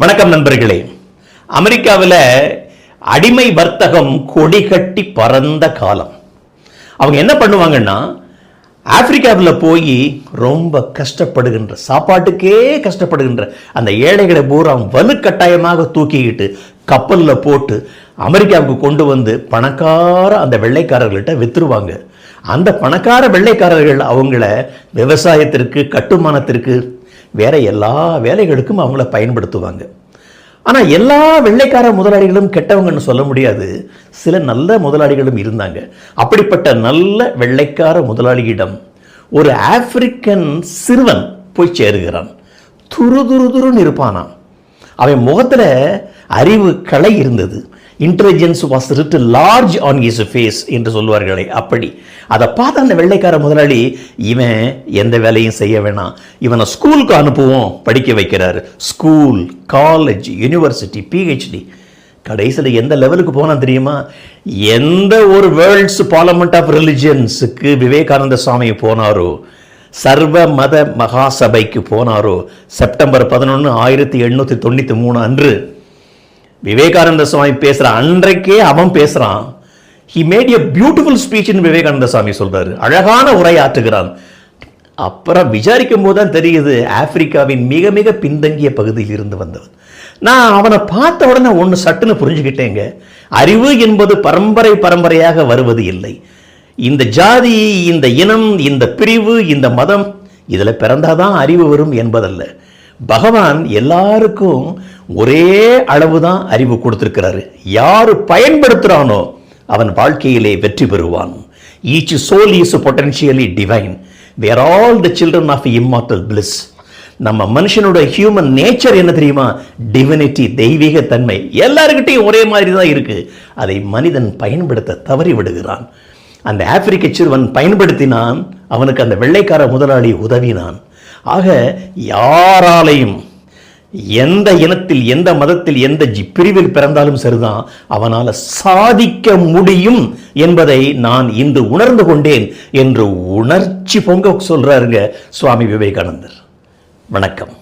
வணக்கம் நண்பர்களே. அமெரிக்காவில் அடிமை வர்த்தகம் கொடி கட்டி பறந்த காலம். அவங்க என்ன பண்ணுவாங்கன்னா ஆப்பிரிக்காவில் போய் ரொம்ப கஷ்டப்படுகின்ற சாப்பாட்டுக்கே கஷ்டப்படுகின்ற அந்த ஏழைகளை பூரா வலுக்கட்டாயமாக தூக்கிக்கிட்டு கப்பலில் போட்டு அமெரிக்காவுக்கு கொண்டு வந்து பணக்கார அந்த வெள்ளைக்காரர்கள்ட்ட வித்துருவாங்க. அந்த பணக்கார வெள்ளைக்காரர்கள் அவங்கள விவசாயத்திற்கு கட்டுமானத்திற்கு வேற எல்லா வேலைகளுக்கும் அவங்கள பயன்படுத்துவாங்க. ஆனால் எல்லா வெள்ளைக்கார முதலாளிகளும் கெட்டவங்கன்னு சொல்ல முடியாது. சில நல்ல முதலாளிகளும் இருந்தாங்க. அப்படிப்பட்ட நல்ல வெள்ளைக்கார முதலாளியிடம் ஒரு ஆப்பிரிக்கன் சிறுவன் போய் சேருகிறான். துரு துரு துருன்னு இருப்பானாம். அவன் முகத்தில் அறிவு கலை இருந்தது. Intelligence was writ large on his face என்று சொல்வார்களே அப்படி. அதை பார்த்த அந்த வெள்ளைக்கார முதலாளி இவன் எந்த வேலையும் செய்ய வேணாம். இவனை ஸ்கூலுக்கு அனுப்புவோம் படிக்க வைக்கிறாரு. ஸ்கூல் காலேஜ் யூனிவர்சிட்டி பிஹெச்டி கடைசியில் எந்த லெவலுக்கு போனால் தெரியுமா? எந்த ஒரு வேர்ல்ட்ஸ் பார்லமெண்ட் ஆஃப் ரிலிஜியன்ஸுக்கு விவேகானந்த சுவாமி போனாரோ சர்வ மத மகாசபைக்கு போனாரோ செப்டம்பர் பதினொன்று ஆயிரத்தி எண்ணூற்றி தொண்ணூற்றி மூணு அன்று விவேகானந்த சுவாமி பேசுற அன்றைக்கே அவன் பேசுறான். He made a beautiful speech Vivekananda Swami சொல்றாரு. அழகான உரையாற்றுகிறான் அப்புறம் விசாரிக்கும் போது தான் தெரியுது ஆப்பிரிக்காவின் மிக மிக பின்தங்கிய பகுதியில் இருந்து வந்தவன். நான் அவனை பார்த்த உடனே ஒன்று சட்டுன்னு புரிஞ்சுக்கிட்டேங்க. அறிவு என்பது பரம்பரை பரம்பரையாக வருவது இல்லை. இந்த ஜாதி இந்த இனம் இந்த பிரிவு இந்த மதம் இதில் பிறந்தாதான் அறிவு வரும் என்பதல்ல. பகவான் எல்லாருக்கும் ஒரே அளவு தான் அறிவு கொடுத்திருக்கிறாரு. யார் பயன்படுத்துகிறானோ அவன் வாழ்க்கையிலே வெற்றி பெறுவான். Each soul is potentially divine we are all the children of immortal bliss நம்ம மனுஷனோட ஹியூமன் நேச்சர் என்ன தெரியுமா? டிவினிட்டி தெய்வீக தன்மை எல்லாருக்கிட்டையும் ஒரே மாதிரி தான் இருக்கு. அதை மனிதன் பயன்படுத்த தவறி விடுகிறான். அந்த ஆப்பிரிக்க சிறுவன் பயன்படுத்தினான். அவனுக்கு அந்த வெள்ளைக்கார முதலாளி உதவினான். ஆக யாராலையும் எந்த இனத்தில் எந்த மதத்தில் எந்த ஜி பிரிவில் பிறந்தாலும் சரிதான் அவனால் சாதிக்க முடியும் என்பதை நான் இன்று உணர்ந்து கொண்டேன் என்று உணர்ச்சி பொங்க சொல்றாருங்க சுவாமி விவேகானந்தர். வணக்கம்.